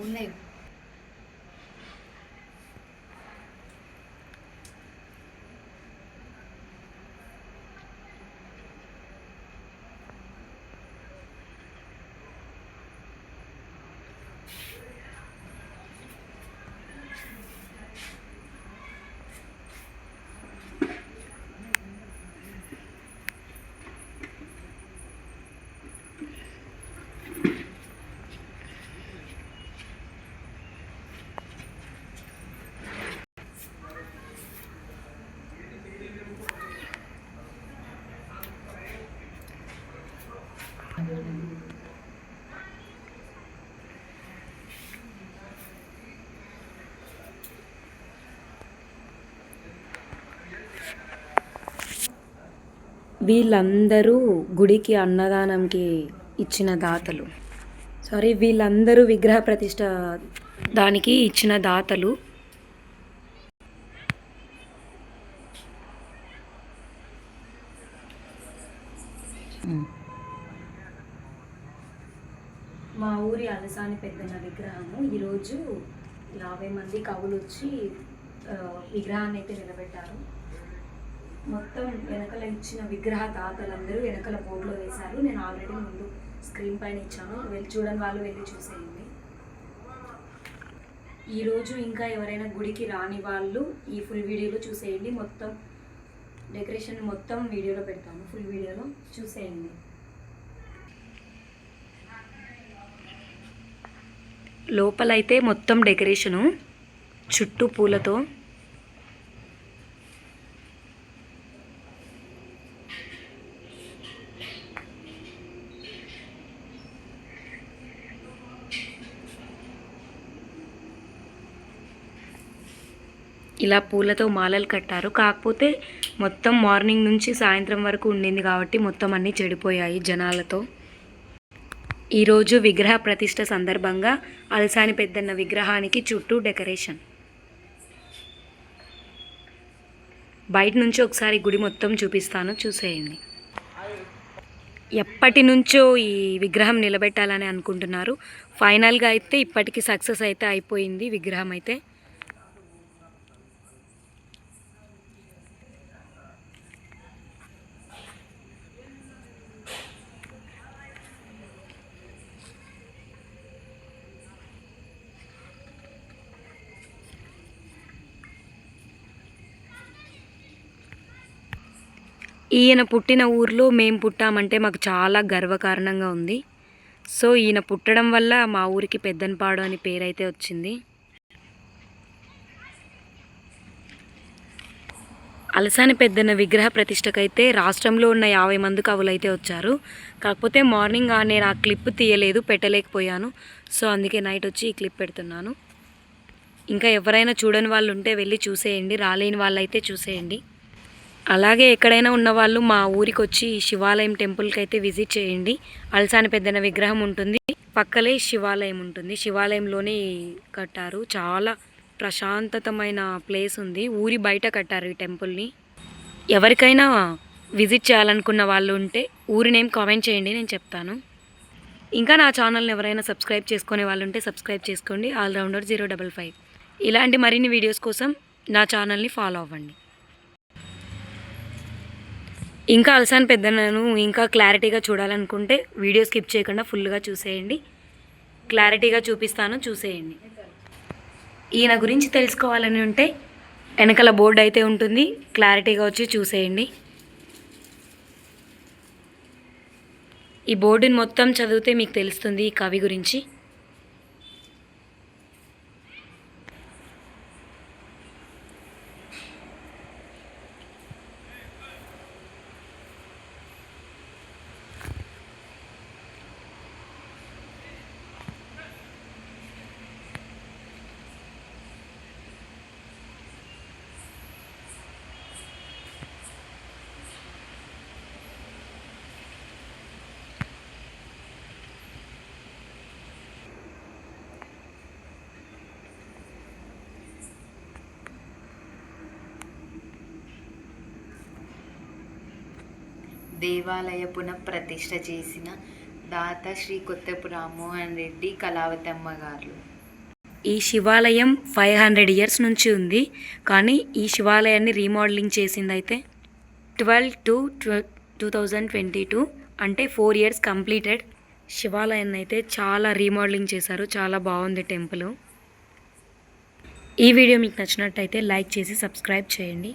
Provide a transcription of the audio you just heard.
屋内 వీళ్ళందరూ గుడికి అన్నదానంకి ఇచ్చిన దాతలు. సారీ వీళ్ళందరూ విగ్రహ ప్రతిష్ట దానికి ఇచ్చిన దాతలు. మా ఊరి అలసాని పెద్దన విగ్రహము. ఈరోజు యాభై మంది కవులు వచ్చి విగ్రహాన్ని అయితే నిలబెట్టారు. మొత్తం వెనకల ఇచ్చిన విగ్రహ దాతలందరూ వెనకల బోర్డులో వేశారు. నేను ఆల్రెడీ ముందు స్క్రీన్ పైన ఇచ్చాను. వెళ్ళి చూడని వాళ్ళు వెళ్ళి చూసేయండి. ఈరోజు ఇంకా ఎవరైనా గుడికి రాని వాళ్ళు ఈ ఫుల్ వీడియోలో చూసేయండి. మొత్తం డెకరేషన్ మొత్తం వీడియోలో పెడతాను. ఫుల్ వీడియోలో చూసేయండి. లోపలైతే మొత్తం డెకరేషను చుట్టూ పూలతో ఇలా పూలతో మాలలు కట్టారు. కాకపోతే మొత్తం మార్నింగ్ నుంచి సాయంత్రం వరకు ఉండింది కాబట్టి మొత్తం అన్నీ చెడిపోయాయి జనాలతో. ఈరోజు విగ్రహ ప్రతిష్ట సందర్భంగా అల్సాని పెద్దన్న విగ్రహానికి చుట్టూ డెకరేషన్. బయట నుంచి ఒకసారి గుడి మొత్తం చూపిస్తాను చూసేయండి. ఎప్పటి నుంచో ఈ విగ్రహం నిలబెట్టాలని అనుకుంటున్నారు. ఫైనల్గా అయితే ఇప్పటికి సక్సెస్ అయితే అయిపోయింది విగ్రహం అయితే. ఈయన పుట్టిన ఊర్లో మేము పుట్టామంటే మాకు చాలా గర్వకారణంగా ఉంది. సో ఈయన పుట్టడం వల్ల మా ఊరికి పెద్దనపాడు అని పేరైతే వచ్చింది. అలసాని పెద్దన్న విగ్రహ ప్రతిష్టకైతే రాష్ట్రంలో ఉన్న యాభై మంది కవులైతే వచ్చారు. కాకపోతే మార్నింగ్ ఆ నేను ఆ క్లిప్ తీయలేదు పెట్టలేకపోయాను. సో అందుకే నైట్ వచ్చి ఈ క్లిప్ పెడుతున్నాను. ఇంకా ఎవరైనా చూడని వాళ్ళు ఉంటే వెళ్ళి చూసేయండి రాలేని వాళ్ళైతే చూసేయండి. అలాగే ఎక్కడైనా ఉన్నవాళ్ళు మా ఊరికి వచ్చి శివాలయం టెంపుల్కి అయితే విజిట్ చేయండి. అల్సాని పెద్దన విగ్రహం ఉంటుంది. పక్కలే శివాలయం ఉంటుంది. శివాలయంలోనే కట్టారు. చాలా ప్రశాంతతమైన ప్లేస్ ఉంది. ఊరి బయట కట్టారు ఈ టెంపుల్ని. ఎవరికైనా విజిట్ చేయాలనుకున్న వాళ్ళు ఉంటే ఊరి నేమ్ కామెంట్ చేయండి. నేను చెప్తాను. ఇంకా నా ఛానల్ని ఎవరైనా సబ్స్క్రైబ్ చేసుకునే వాళ్ళు ఉంటే సబ్స్క్రైబ్ చేసుకోండి. Allrounder zero double five. ఇలాంటి మరిన్ని వీడియోస్ కోసం నా ఛానల్ని ఫాలో అవ్వండి. ఇంకా అలసాని పెద్దనను ఇంకా క్లారిటీగా చూడాలనుకుంటే వీడియో స్కిప్ చేయకుండా ఫుల్గా చూసేయండి. క్లారిటీగా చూపిస్తాను చూసేయండి. ఈయన గురించి తెలుసుకోవాలని ఉంటే వెనకాల బోర్డు అయితే ఉంటుంది క్లారిటీగా వచ్చి చూసేయండి. ఈ బోర్డుని మొత్తం చదివితే మీకు తెలుస్తుంది ఈ కవి గురించి. దేవాలయ పునఃప్రతిష్ఠ చేసిన దాత శ్రీ కొత్తపు రామ్మోహన్ రెడ్డి కళావతమ్మ గారు. ఈ శివాలయం ఫైవ్ హండ్రెడ్ ఇయర్స్ నుంచి ఉంది కానీ ఈ శివాలయాన్ని రీమోడలింగ్ చేసింది అయితే twelve two two thousand twenty two అంటే ఫోర్ ఇయర్స్ కంప్లీటెడ్ శివాలయాన్ని అయితే చాలా రీమోడలింగ్ చేశారు చాలా బాగుంది టెంపుల్. ఈ వీడియో మీకు నచ్చినట్టయితే లైక్ చేసి సబ్స్క్రైబ్ చేయండి.